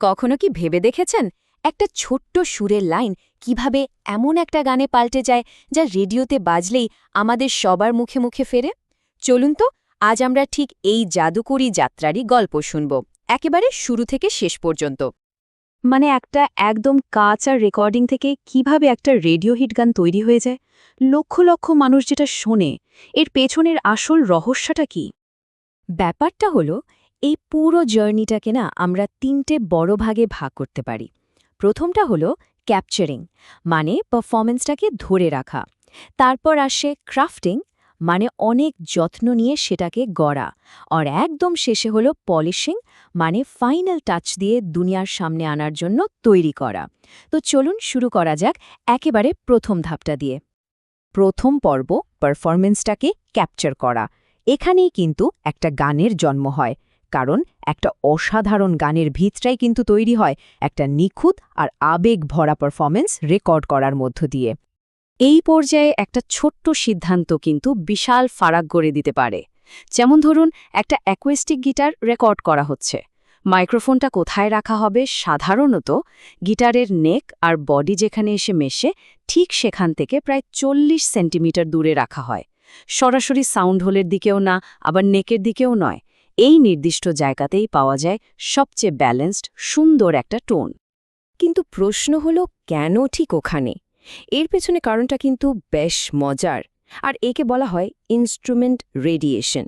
কখনো কি ভেবে দেখেছেন? একটা ছোট্ট সুরের লাইন কীভাবে এমন একটা গানে পাল্টে যায় যা রেডিওতে বাজলেই আমাদের সবার মুখে মুখে ফেরে? চলুন তো, আজ আমরা ঠিক এই জাদুকরি যাত্রারই গল্প শুনব। একেবারে শুরু থেকে শেষ পর্যন্ত। মানে একটা একদম কাচ রেকর্ডিং থেকে কীভাবে একটা রেডিও হিট গান তৈরি হয়ে যায়? লক্ষ লক্ষ মানুষ যেটা শোনে, এর পেছনের আসল রহস্যটা কি? ব্যাপারটা হলো এই পুরো জার্নিটাকে না আমরা তিনটে বড় ভাগে ভাগ করতে পারি। প্রথমটা হলো ক্যাপচারিং মানে পারফরমেন্সটাকে ধরে রাখা। তারপর আসে ক্রাফটিং মানে অনেক যত্ন নিয়ে সেটাকে গড়া। আর একদম শেষে হলো পলিশিং মানে ফাইনাল টাচ দিয়ে দুনিয়ার সামনে আনার জন্য তৈরি করা। তো চলুন শুরু করা যাক একেবারে প্রথম ধাপটা দিয়ে। প্রথম পর্ব পারফরমেন্সটাকে ক্যাপচার করা। এখানেই কিন্তু একটা গানের জন্ম হয়। কারণ একটা অসাধারণ গানের ভিতটাই কিন্তু তৈরি হয় একটা নিখুঁত আর আবেগ ভরা পারফরমেন্স রেকর্ড করার মধ্য দিয়ে। এই পর্যায়ে একটা ছোট্ট সিদ্ধান্ত কিন্তু বিশাল ফারাক গড়ে দিতে পারে। যেমন ধরুন, একটা অ্যাকোয়েস্টিক গিটার রেকর্ড করা হচ্ছে। মাইক্রোফোনটা কোথায় রাখা হবে? সাধারণত গিটারের নেক আর বডি যেখানে এসে মেশে, ঠিক সেখান থেকে প্রায় চল্লিশ সেন্টিমিটার দূরে রাখা হয়। সরাসরি সাউন্ড হোলের দিকেও না, আবার নেকের দিকেও নয়। এই নির্দিষ্ট জায়গাতেই পাওয়া যায় সবচেয়ে ব্যালেন্সড সুন্দর একটা টোন। কিন্তু প্রশ্ন হলো, কেন ঠিক ওখানে? এর পেছনে কারণটা কিন্তু বেশ মজার, আর একে বলা হয় ইনস্ট্রুমেন্ট রেডিয়েশন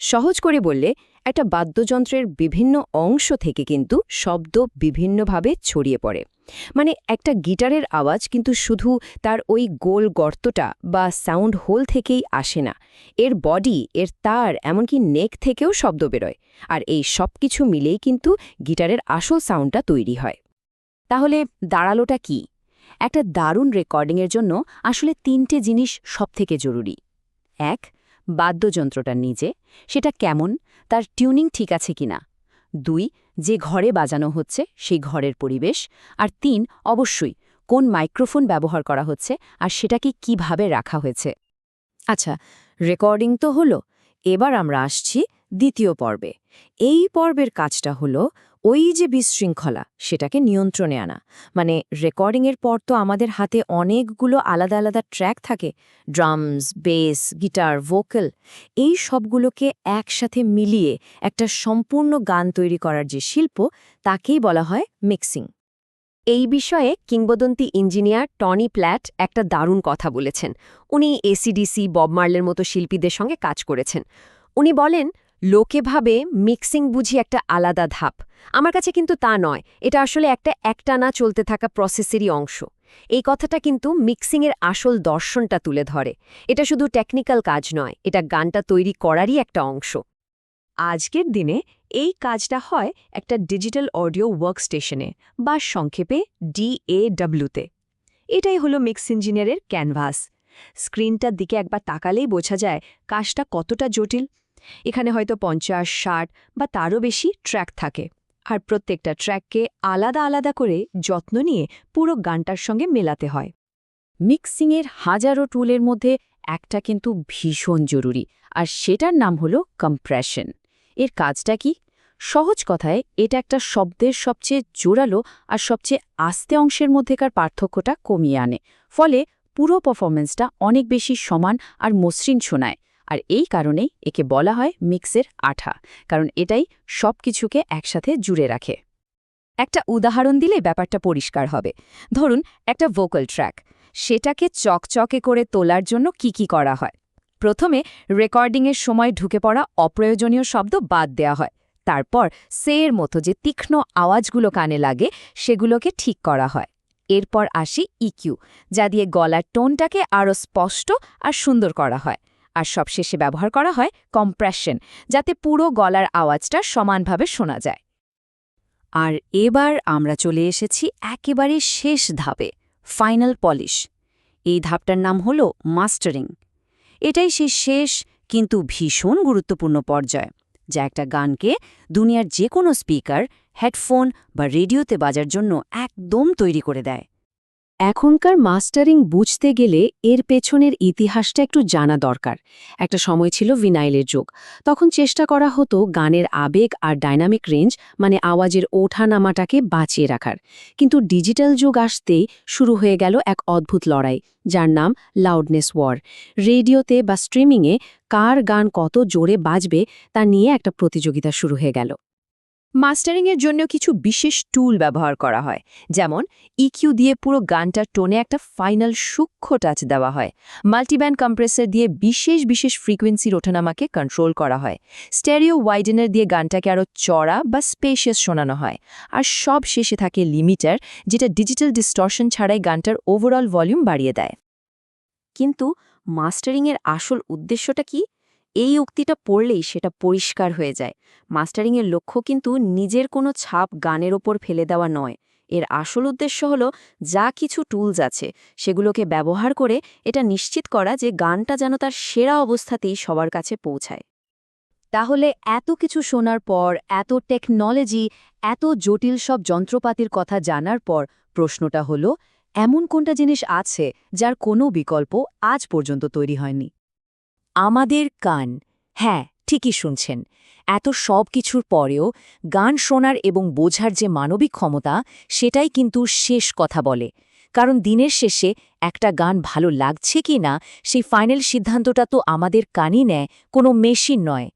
সহজ করে বললে একটা বাদ্যযন্ত্রের বিভিন্ন অংশ থেকে কিন্তু শব্দ বিভিন্নভাবে ছড়িয়ে পড়ে। মানে একটা গিটারের আওয়াজ কিন্তু শুধু তার ওই গোল গর্তটা বা সাউন্ড হোল থেকেই আসে না। এর বডি, এর তার, এমনকি নেক থেকেও শব্দ বেরোয়। আর এই সব কিছু মিলেই কিন্তু গিটারের আসল সাউন্ডটা তৈরি হয়। তাহলে দাঁড়ালোটা কি? একটা দারুণ রেকর্ডিংয়ের জন্য আসলে তিনটে জিনিস সবথেকে জরুরি। এক, বাদ্যযন্ত্রটা নিজে। সেটা কেমন? তার টিউনিং ঠিক আছে কিনা? দুই, যে ঘরে বাজানো হচ্ছে সেই ঘরের পরিবেশ। আর তিন, অবশ্যই কোন মাইক্রোফোন ব্যবহার করা হচ্ছে আর সেটাকে কীভাবে রাখা হয়েছে। আচ্ছা রেকর্ডিং তো হলো। এবার আমরা আসছি দ্বিতীয় পর্বে। এই পর্বের কাজটা হলো ওই যে বিশৃঙ্খলা, সেটাকে নিয়ন্ত্রণে আনা। মানে রেকর্ডিংয়ের পর তো আমাদের হাতে অনেকগুলো আলাদা আলাদা ট্র্যাক থাকে। ড্রামস, বেস, গিটার, ভোকাল, এই সবগুলোকে একসাথে মিলিয়ে একটা সম্পূর্ণ গান তৈরি করার যে শিল্প, তাকেই বলা হয় মিক্সিং। এই বিষয়ে কিংবদন্তি ইঞ্জিনিয়ার টনি প্ল্যাট একটা দারুণ কথা বলেছেন। উনি এসিডিসি বব মার্লের মতো শিল্পীদের সঙ্গে কাজ করেছেন। উনি বলেন লোকে ভাবে মিক্সিং বুঝি একটা আলাদা ধাপ। আমার কাছে কিন্তু তা নয়। এটা আসলে একটা একটানা চলতে থাকা প্রসেসেরই অংশ। এই কথাটা কিন্তু মিক্সিংয়ের আসল দর্শনটা তুলে ধরে। এটা শুধু টেকনিক্যাল কাজ নয়, এটা গানটা তৈরি করারই একটা অংশ। আজকের দিনে এই কাজটা হয় একটা ডিজিটাল অডিও ওয়ার্কস্টেশনে বা সংক্ষেপে ডিএডব্লিউতে এটাই হলো মিক্স ইঞ্জিনিয়ারের ক্যানভাস। স্ক্রিনটার দিকে একবার তাকালেই বোঝা যায় কাজটা কতটা জটিল। এখানে হয়তো পঞ্চাশ, ষাট বা তারও বেশি ট্র্যাক থাকে। আর প্রত্যেকটা ট্র্যাককে আলাদা আলাদা করে যত্ন নিয়ে পুরো গানটার সঙ্গে মেলাতে হয়। মিক্সিংয়ের হাজারো টুলের মধ্যে একটা কিন্তু ভীষণ জরুরি, আর সেটার নাম হলো কম্প্রেশন এর কাজটা কি? সহজ কথায়, এটা একটা শব্দের সবচেয়ে জোরালো আর সবচেয়ে আস্তে অংশের মধ্যেকার পার্থক্যটা কমিয়ে আনে। ফলে পুরো পারফরমেন্সটা অনেক বেশি সমান আর মসৃণ শোনায়। আর এই কারণেই একে বলা হয় মিক্সের আঠা, কারণ এটাই সব কিছুকে একসাথে জুড়ে রাখে। একটা উদাহরণ দিলে ব্যাপারটা পরিষ্কার হবে। ধরুন, একটা ভোকাল ট্র্যাক সেটাকে চকচকে করে তোলার জন্য কি কি করা হয়? প্রথমে রেকর্ডিংয়ের সময় ঢুকে পড়া অপ্রয়োজনীয় শব্দ বাদ দেওয়া হয়। তারপর সের মতো যে তীক্ষ্ণ আওয়াজগুলো কানে লাগে, সেগুলোকে ঠিক করা হয়। এরপর আসি ইকিউ যা দিয়ে গলার টোনটাকে আরও স্পষ্ট আর সুন্দর করা হয়। আর সবশেষে ব্যবহার করা হয় কম্প্রেশন যাতে পুরো গলার আওয়াজটা সমানভাবে শোনা যায়। আর এবার আমরা চলে এসেছি একেবারে শেষ ধাপে ফাইনাল পলিশ এই ধাপটার নাম হল মাস্টারিং এটাই সেই শেষ, কিন্তু ভীষণ গুরুত্বপূর্ণ পর্যায়, যা একটা গানকে দুনিয়ার যে কোনো স্পিকার হেডফোন বা রেডিওতে বাজার জন্য একদম তৈরি করে দেয়। এখনকার মাস্টারিং বুঝতে গেলে এর পেছনের ইতিহাসটা একটু জানা দরকার। একটা সময় ছিল ভিনাইলের যুগ। তখন চেষ্টা করা হতো গানের আবেগ আর ডাইনামিক রেঞ্জ মানে আওয়াজের ওঠানামাটাকে বাঁচিয়ে রাখার। কিন্তু ডিজিটাল যুগ আসতেই শুরু হয়ে গেল এক অদ্ভুত লড়াই, যার নাম লাউডনেস ওয়ার রেডিওতে বা স্ট্রিমিংয়ে কার গান কত জোরে বাজবে তা নিয়ে একটা প্রতিযোগিতা শুরু হয়ে গেল। মাস্টারিংয়ের জন্য কিছু বিশেষ টুল ব্যবহার করা হয়। যেমন ইকিউ দিয়ে পুরো গানটার টোনে একটা ফাইনাল সূক্ষ্ম টাচ দেওয়া হয়। মাল্টিব্যান্ড কম্প্রেসর দিয়ে বিশেষ বিশেষ ফ্রিকোয়েন্সির ওঠানামাকে কন্ট্রোল করা হয়। স্টেরিও ওয়াইডেনার দিয়ে গানটাকে আরও চড়া বা স্পেশিয়াস শোনানো হয়। আর সব শেষে থাকে লিমিটার যেটা ডিজিটাল ডিস্টর্শন ছাড়াই গানটার ওভারঅল ভলিউম বাড়িয়ে দেয়। কিন্তু মাস্টারিংয়ের আসল উদ্দেশ্যটা কি? এই উক্তিটা পড়লেই সেটা পরিষ্কার হয়ে যায়। মাস্টারিংয়ের লক্ষ্য কিন্তু নিজের কোনো ছাপ গানের ওপর ফেলে দেওয়া নয়। এর আসল উদ্দেশ্য হলো, যা কিছু টুলস আছে, সেগুলোকে ব্যবহার করে এটা নিশ্চিত করা যে গানটা যেন তার সেরা অবস্থাতেই সবার কাছে পৌঁছায়। তাহলে এত কিছু শোনার পর, এত টেকনোলজি এত জটিল সব যন্ত্রপাতির কথা জানার পর প্রশ্নটা হলো, এমন কোনটা জিনিস আছে যার কোনো বিকল্প আজ পর্যন্ত তৈরি হয়নি? আমাদের কান হ্যাঁ ঠিকই শুনছেন। এত সব কিছুর পরেও গান শোনার এবং বোঝার যে মানবিক ক্ষমতা, সেটাই কিন্তু শেষ কথা বলে। কারণ দিনের শেষে একটা গান ভালো লাগছে কি না, সেই ফাইনাল সিদ্ধান্তটা তো আমাদের কানই নেয়, কোনো মেশিন নয়।